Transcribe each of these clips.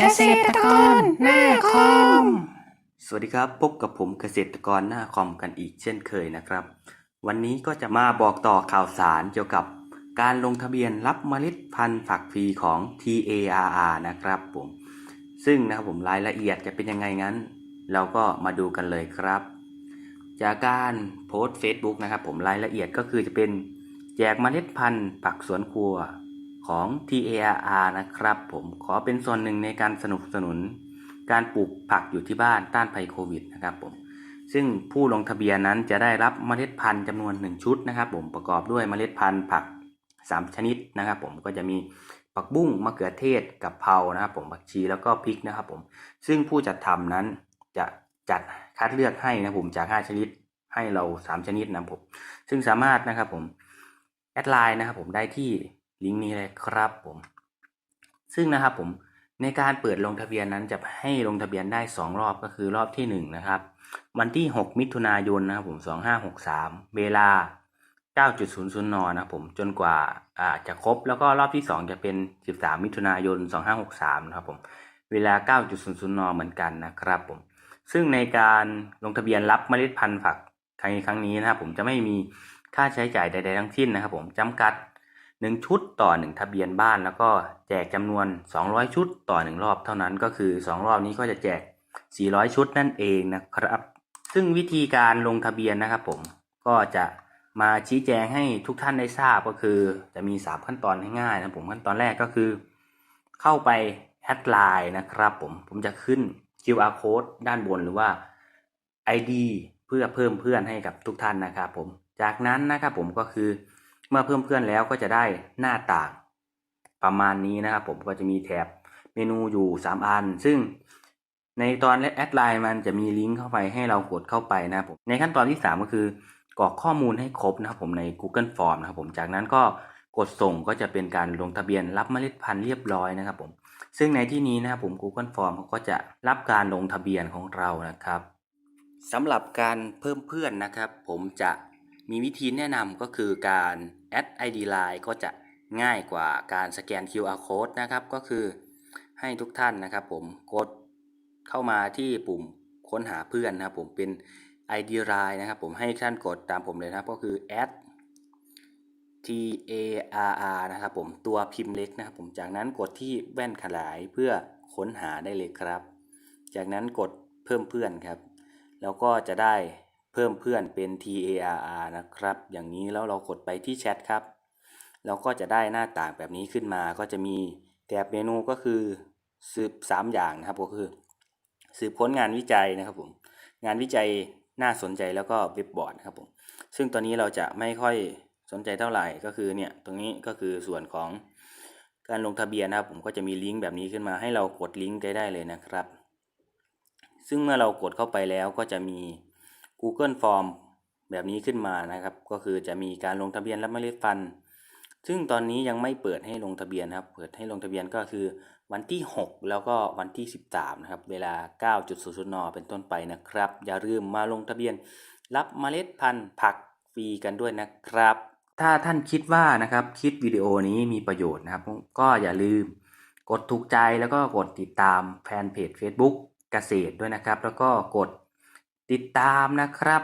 เกษตรกรหน้าคอม สวัสดีครับ พบกับผมเกษตรกรหน้าคอมกันอีกเช่นเคยนะครับ วันนี้ก็จะมาบอกต่อข่าวสารเกี่ยวกับการลงทะเบียนรับเมล็ดพันธุ์ผักฟรีของ TARR นะครับผม ซึ่งนะครับผมรายละเอียดจะเป็นยังไงงั้น เราก็มาดูกันเลยครับ จากการโพสต์ Facebook นะครับผมรายละเอียดก็คือจะเป็นแจกเมล็ดพันธุ์ผักสวนครัว ของ TARR นะครับ ผมขอเป็นส่วนหนึ่งในการสนับสนุน การปลูกผักอยู่ที่บ้านต้านภัยโควิดนะครับผมซึ่งผู้ลงทะเบียนนั้นจะได้รับเมล็ดพันธุ์จำนวน 1 ชุดนะครับผมประกอบด้วยเมล็ดพันธุ์ผัก 3 ชนิดนะครับผมก็จะมีผักบุ้งมะเขือเทศกับเพรานะครับผมผักชีแล้วก็พริกนะครับผมซึ่งผู้จัดทำนั้นจะจัดคัดเลือกให้นะครับผมจาก 5 ชนิดให้เรา 3 ชนิดนะครับผมซึ่งสามารถนะครับผมแอดไลน์นะครับผมได้ที่ ลิงก์นี้เลยครับผม ซึ่งนะครับผมในการเปิดลงทะเบียนนั้นจะให้ลงทะเบียนได้ 2 รอบก็คือรอบที่ 1 นะครับ วันที่ 6 มิถุนายนนะครับผม 2563 เวลา 9.00 นนะครับผมจนกว่าาจะครบแล้วก็รอบที่ 2 จะเป็น 13 มิถุนายน 2563 นะครับผมเวลา 9.00 นเหมือนกันนะครับผมซึ่งในการลงทะเบียนรับเมล็ดพันธุ์ผักครั้งนี้นะครับผมจะไม่มีค่าใช้จ่ายใด ๆ ทั้งสิ้นนะครับผมจำกัด 1 ชุดต่อ 1 ทะเบียนบ้าน แล้วก็แจกจำนวน 200 ชุดต่อ 1 รอบเท่านั้นก็คือ 2 รอบนี้ก็จะแจก 400 ชุดนั่นเองนะครับ ซึ่งวิธีการลงทะเบียนนะครับผมก็จะมาชี้แจงให้ทุกท่านได้ทราบก็คือ จะมี 3 ขั้นตอนง่ายๆนะผมขั้นตอนแรกก็คือ เข้าไปแอดไลน์นะครับผมผมจะขึ้น QR code ด้านบนหรือว่า ID เพื่อเพิ่มเพื่อนให้กับทุกท่านนะครับผมจากนั้นนะครับผมก็คือ เมื่อเพิ่มเพื่อนแล้วก็จะได้หน้าต่าง ประมาณนี้นะครับผมก็จะมีแถบเมนูอยู่ 3 อัน ซึ่งในตอนแอดไลน์มันจะมีลิงก์เข้าไปให้เรากดเข้าไปนะครับผมในขั้นตอนที่ 3 ก็คือกรอกข้อมูลให้ครบนะครับผมใน Google Form นะครับผมจากนั้นก็กดส่งก็จะเป็นการลงทะเบียนรับเมล็ดพันธุ์เรียบร้อยนะครับผมซึ่งในที่นี้นะครับผม Google Form เขาก็จะรับการลงทะเบียนของเรานะครับสำหรับการเพิ่มเพื่อนนะครับ ผมจะมีวิธีแนะนำก็คือการ แอด ID Line ก็จะง่ายกว่าการสแกน QR Code นะครับ ก็คือให้ทุกท่านนะครับผมกดเข้ามาที่ปุ่มค้นหาเพื่อนนะครับผมเป็น ID Line นะครับผมให้ท่านกดตามผมเลยนะครับก็คือ add T A R R นะครับผมตัวพิมพ์เล็กนะครับผมจากนั้นกดที่แว่นขยายเพื่อค้นหาได้เลยครับ จากนั้นกดเพิ่มเพื่อนครับ แล้วก็จะได้ พิ่มเพื่อนเป็น T A R R นะครับ อย่างนี้แล้วเรากดไปที่แชทครับ เราก็จะได้หน้าต่างแบบนี้ขึ้นมา ก็จะมีแถบเมนูก็คือสืบ3อย่างนะครับ ก็คือ สืบค้นงานวิจัยนะครับผม งานวิจัยน่าสนใจแล้วก็เว็บบอร์ดนะครับผม ซึ่งตอนนี้เราจะไม่ค่อยสนใจเท่าไหร่ ก็คือเนี่ย ตรงนี้ก็คือส่วนของการลงทะเบียนนะครับ ผมก็จะมีลิงก์แบบนี้ขึ้นมาให้เรากดลิงก์ได้ได้เลยนะครับ ซึ่งเมื่อเรากดเข้าไปแล้วก็จะมี Google Form แบบนี้ขึ้นมานะครับ ก็คือจะมีการลงทะเบียนรับเมล็ดพันธุ์ ซึ่งตอนนี้ยังไม่เปิดให้ลงทะเบียนครับ เปิดให้ลงทะเบียนก็คือวันที่ 6 แล้วก็วันที่ 13 นะครับ เวลา 9.00น เป็นต้นไปนะครับ อย่าลืมมาลงทะเบียน รับเมล็ดพันธุ์ผักฟรีกันด้วยนะครับ ถ้าท่านคิดว่านะครับคลิปวิดีโอนี้มีประโยชน์นะครับ ก็อย่าลืมกดถูกใจแล้วก็กดติดตามแฟนเพจ Facebook เกษตรด้วยนะครับ แล้วก็กด ติดตามนะครับ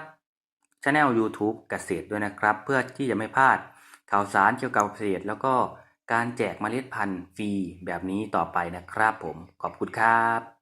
ช anel YouTube เกษตรด้วยนะครับ เพื่อที่จะไม่พลาดข่าวสารเกี่ยวกับเกษตร แล้วก็การแจกเมล็ดพันธุ์ฟรีแบบนี้ต่อไปนะครับผมขอบคุณครับ